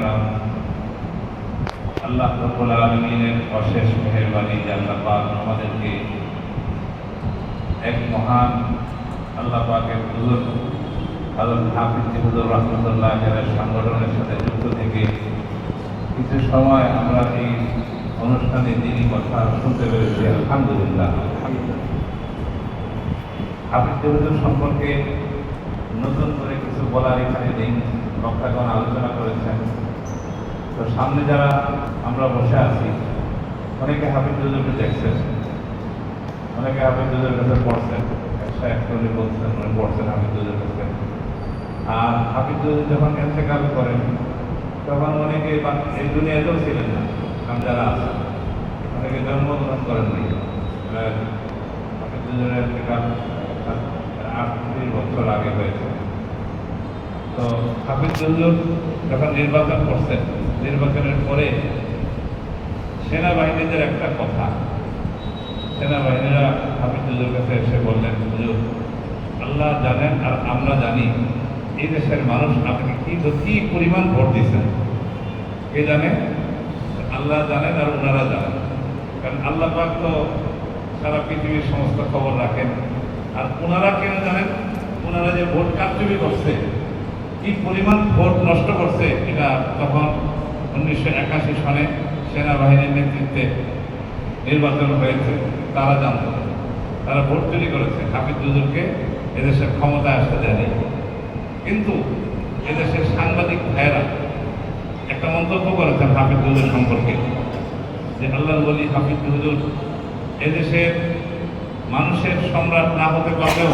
একরাম আল্লাহ রব্বুল আলমিনের অশেষ মেহরবানি যে আল্লাহ পাক আমাদেরকে এক মহান আল্লাহ পাকের হুজুর হজরত হাফিজ হুজুর রহমতুল্লাহ সংগঠনের সাথে যুক্ত থেকে কিছু সময় আমরা এই অনুষ্ঠানে দিনই কথা শুনতে পেরেছি আলহামদুলিল্লাহ হাফিজ হুজুর সম্পর্কে নতুন করে কিছু বলার এখানে নেই বক্তাগণ আলোচনা করেছেন তো সামনে যারা আমরা বসে আছি অনেকে হাফিজ হুজুরকে দেখছেন অনেকে হাফিজ হুজুরের কাছে পড়ছেন একশো উনি বলছেন উনি পড়ছেন হাফিজ হুজুরের কাছে। আর হাফিজ হুজুর যখন এতেকাল করেন তখন অনেকে এই দুনিয়াতেও ছিলেন না আমি যারা আছেন অনেকে জন্মগ্রহণ করেননি আহ, হাফিজ হুজুরের এতেকাল আটত্রিশ বছর আগে হয়েছে। তো হাফিজ যখন নির্বাচন করছেন নির্বাচনের পরে সেনাবাহিনীদের একটা কথা। সেনাবাহিনীরা হাফিজ হুজুর কাছে এসে বললেন, হুজুর, আল্লাহ জানেন আর আমরা জানি এই দেশের মানুষ আপনাকে কি কি পরিমাণ ভোট দিচ্ছেন কে জানে? আল্লাহ জানেন আর ওনারা জানেন। কারণ আল্লাহ পাক তো সারা পৃথিবীর সমস্ত খবর রাখেন। আর ওনারা কেন জানেন? ওনারা যে ভোট কারচুপি করছে কি পরিমাণ ভোট নষ্ট করছে এটা তখন উনিশশো একাশি সনে সেনাবাহিনীর নেতৃত্বে নির্বাচন হয়েছে, তারা জানত। তারা ভোট চুরি করেছে। হাফিজ হুজুরকে এদেশের ক্ষমতায় আসতে দেয়নি। কিন্তু এদেশের সাংবাদিক ভাইয়েরা একটা মন্তব্য করেছেন হাফিজ হুজুর সম্পর্কে, যে আল্লাহ বলি হাফিজ হুজুর এদেশের মানুষের সম্রাট না হতে পারলেও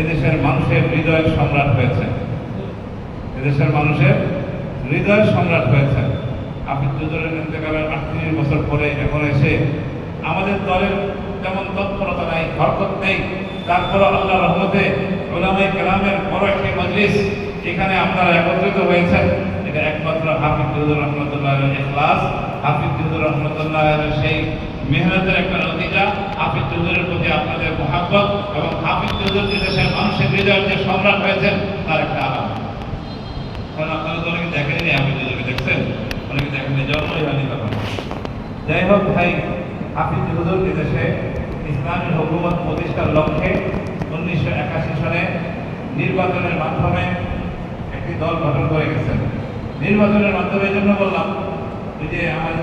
এদেশের মানুষের হৃদয়ের সম্রাট হয়েছে এদেশের মানুষের হৃদয় সম্রাট হয়েছেন হাফিজ হুজুরের ইন্তেকালের আটত্রিশ বছর পরে এখন এসে আমাদের দলের তেমন তৎপরতা নাই হরকত নেই। তারপর আল্লাহ রহমতে ওলামাই কালামের বড় একটি মজলিস এখানে আপনারা একত্রিত হয়েছেন। এটা একমাত্র হাফিজ হুজুর রহমতুল্লাহ ইখলাস। হাফিজ হুজুর রহমতুল্লাহ সেই মেহনতের একটা নতিজা। হাফিজ প্রতি আপনাদের মহাব্বত এবং হাফিজ যে দেশের মানুষের হৃদয়ের যে সম্রাট হয়েছেন, তার একটা আলাপ কারণ আপনারা তো অনেকে দেখেনি হাফিজ হুজুরকে দেখছেন? অনেকে দেখেনি জন্মই হয়নি তখন। যাই হোক ভাই, হাফিজ হুজুর দেশে ইসলামী হুকুমত প্রতিষ্ঠার লক্ষ্যে উনিশশো একাশি সনে নির্বাচনের মাধ্যমে একটি দল গঠন করে গেছেন। নির্বাচনের মাধ্যমে জন্য বললাম যে আমার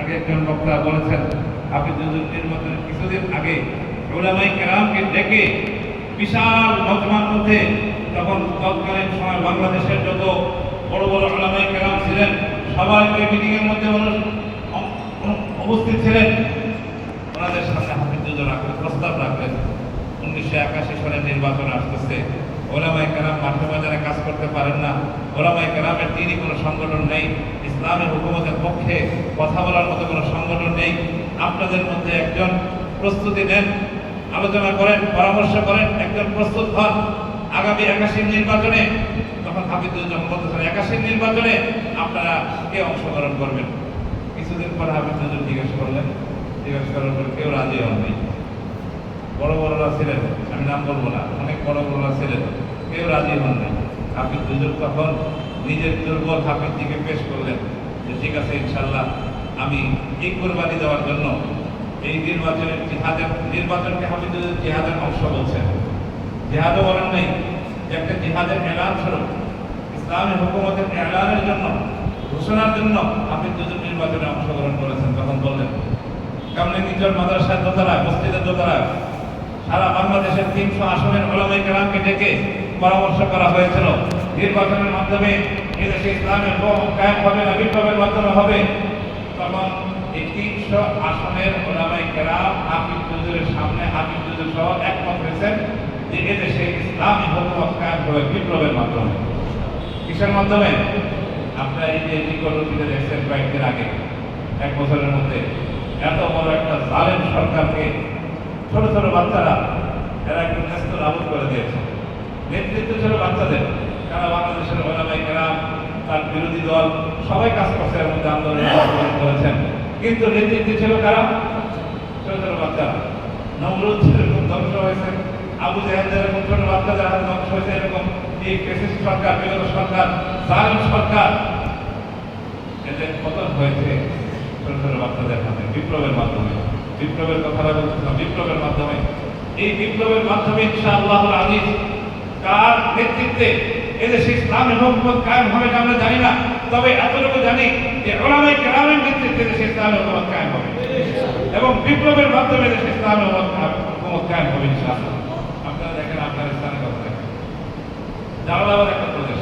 আগে একজন বক্তা বলেছেন, হাফিজ হুজুর নির্বাচনের কিছুদিন আগে ওলামাই কেরামকে ডেকে বিশাল মজমার মধ্যে তখন তৎকালীন সময় বাংলাদেশের যত বড় বড় ওলামাই কেরাম ছিলেন সবাই ওই মিটিংয়ের মধ্যে উপস্থিত ছিলেন। ওনাদের সামনে হাফিজ রাখলেন, প্রস্তাব রাখলেন। উনিশশো একাশি সনের নির্বাচন আসতেছে। ওলামাই কেরাম মাঠে বাজারে কাজ করতে পারেন না। ওলামাই কেরামের দিনই কোনো সংগঠন নেই। ইসলামী হুকুমতের পক্ষে কথা বলার মতো কোনো সংগঠন নেই। আপনাদের মধ্যে একজন প্রস্তুতি নেন, আলোচনা করেন, পরামর্শ করেন, একজন প্রস্তুত হন। আগামী একাশির নির্বাচনে হাফিজুল যখন বলতেছেন একাশির নির্বাচনে আপনারা কে অংশগ্রহণ করবেন? কিছুদিন পর হাফিজুল জিজ্ঞেস করলেন, জিজ্ঞেস করার পর কেউ রাজি হননি বড় বড়রা ছিলেন, আমি নাম বলব না, অনেক বড় বড়রা ছিলেন, কেউ রাজি হননি হাফিজ হুজুর তখন নিজের দুর্বল হাফিজজিকে পেশ করলেন যে, ঠিক আছে ইনশাল্লাহ আমি এই কোরবানি দেওয়ার জন্য এই নির্বাচনের জিহাদের, নির্বাচনকে হাফিজ হুজুর জিহাদের অংশ বলছেন। জিহাদও বলেন নাই একটা জিহাদের এলান স্বরূপ। ইসলামী হুকুমতের এলানের জন্য, ঘোষণার জন্য হাফিজ হুজুর নির্বাচনে অংশগ্রহণ করেছেন, তখন বললেন, কামনে নিজের মাদ্রাসার দোতলায় মসজিদের দোতলায় সারা বাংলাদেশের তিনশো আসনের ওলামাই কেরামকে ডেকে পরামর্শ করা হয়েছিল। নির্বাচনের মাধ্যমে এদেশে ইসলামের কায়েম হবে না, বিপ্লবের মাধ্যমে হবে। তখন এই তিনশো আসনের ওলামাই কেরাম হাফিজ হুজুরের সামনে হাফিজ হুজুর সহ একমত হয়েছেন যে এদেশে ইসলামী হুকুমত কায়েম হবে বিপ্লবের মাধ্যমে। কিসের মাধ্যমে আপনারা এই যে নিকটবর্তীতে দেখছেন কয়েকদিন আগে, এক বছরের মধ্যে, এত বড় একটা জালেম সরকারকে ছোট ছোট বাচ্চারা, এরা একটু ন্যস্ত নাবুদ করে দিয়েছে। নেতৃত্ব ছিল বাচ্চাদের। কারা বাংলাদেশের ওলামাই কেরাম তার বিরোধী দল, সবাই কাজ করছে, এর মধ্যে আন্দোলন করেছেন। কিন্তু নেতৃত্ব ছিল কারা? ছোট ছোট বাচ্চারা। নমরুদ যেরকম ধ্বংস হয়েছে। আবু জাহেদ যেরকম ছোট বাচ্চাদের ধ্বংস হয়েছে, এরকম এই ফেসিস্ট সরকার বিগত সরকার জালিম সরকার, এদের পতন হয়েছে ছোট ছোট বাচ্চাদের হাতে বিপ্লবের মাধ্যমে। বিপ্লবের কথাটা বলছিলাম বিপ্লবের মাধ্যমে। এই বিপ্লবের মাধ্যমে ইনশাআল্লাহ আজিজ কার নেতৃত্বে এদেশে ইসলামের হুকুমত কায়েম হবে আমরা জানি না, তবে এতটুকু জানি যে ওলামাই কেরামের নেতৃত্বে দেশে ইসলামের হুকুমত কায়েম হবে। এবং বিপ্লবের মাধ্যমে দেশে ইসলামের হুকুমত কায়েম হবে ইনশাআল্লাহ আপনারা দেখেন আফগানিস্তানের কথা দেখেন জালালাবাদ একটা প্রদেশ।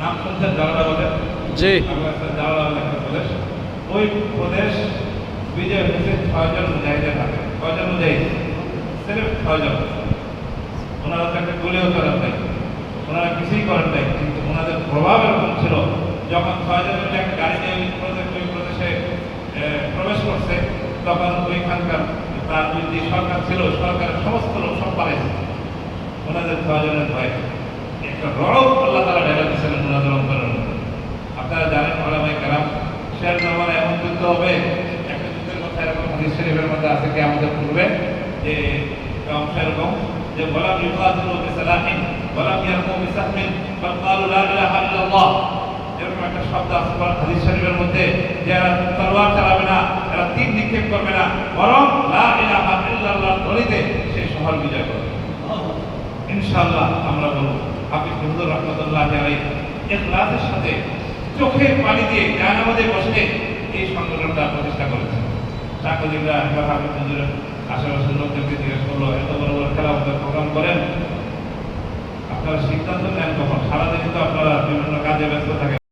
নাম শুনছেন জালালাবাদের জি। জালালাবাদ একটা প্রদেশ। ওই প্রদেশ বিজয় হয়েছে ছয়জন মুজাহিদের হাতে। ছয়জন মুজাহিদ। সির্ফ ছয়জন। ওনারা তো একটা গুলিও করেন নাই। ওনারা কিছুই করেন নাই। কিন্তু ওনাদের প্রভাব এরকম ছিল যখন ছয়জন মিলে একটা গাড়ি নিয়ে ওই প্রদেশ ওই প্রদেশে প্রবেশ করছে তখন ওইখানকার তার যে সরকার ছিল। সরকারের সমস্ত লোক সব পালাইছে। ওনাদের ছয়জনের ভয়। একটা রড়ক আল্লাহ তারা ঢেলে ওনাদের অন্তরের মধ্যে আপনারা জানেন ওলামাই কালাম শেয়ার জমানা এমন যুদ্ধ হবে, একটা যুদ্ধের কথা এরকম হাদিস শরীফের মধ্যে আছে কি আমাদের পূর্বে, যে অংশ এরকম যে গোলাম ইউকাতুল বিসালাহিন গোলাম ইয়ারকু বিসাহমিন বাল ক্বালু লা ইলাহা ইল্লাল্লাহ। এরকম একটা শব্দ আছে হাদিস শরীফের মধ্যে, যে এরা তলোয়ার চালাবে না, এরা তীর নিক্ষেপ করবে না, বরং লা ইলাহা ইল্লাল্লাহর ধ্বনিতে সেই শহর বিজয় করবে। ইনশাআল্লাহ আমরা বলব। হুজুর রহমতুল্লাহ আলাই ইখলাসের সাথে চোখের পানি দিয়ে জানামাজে বসে এই সংগঠনটা প্রতিষ্ঠা করেছে। হাফিজ হুজুরের আশেপাশের লোকদেরকে জিজ্ঞেস করল, এত বড় বড় খেলা প্রোগ্রাম করেন? আপনারা সিদ্ধান্ত নেন কখন? সারাদিন তো আপনারা বিভিন্ন কাজে ব্যস্ত থাকেন।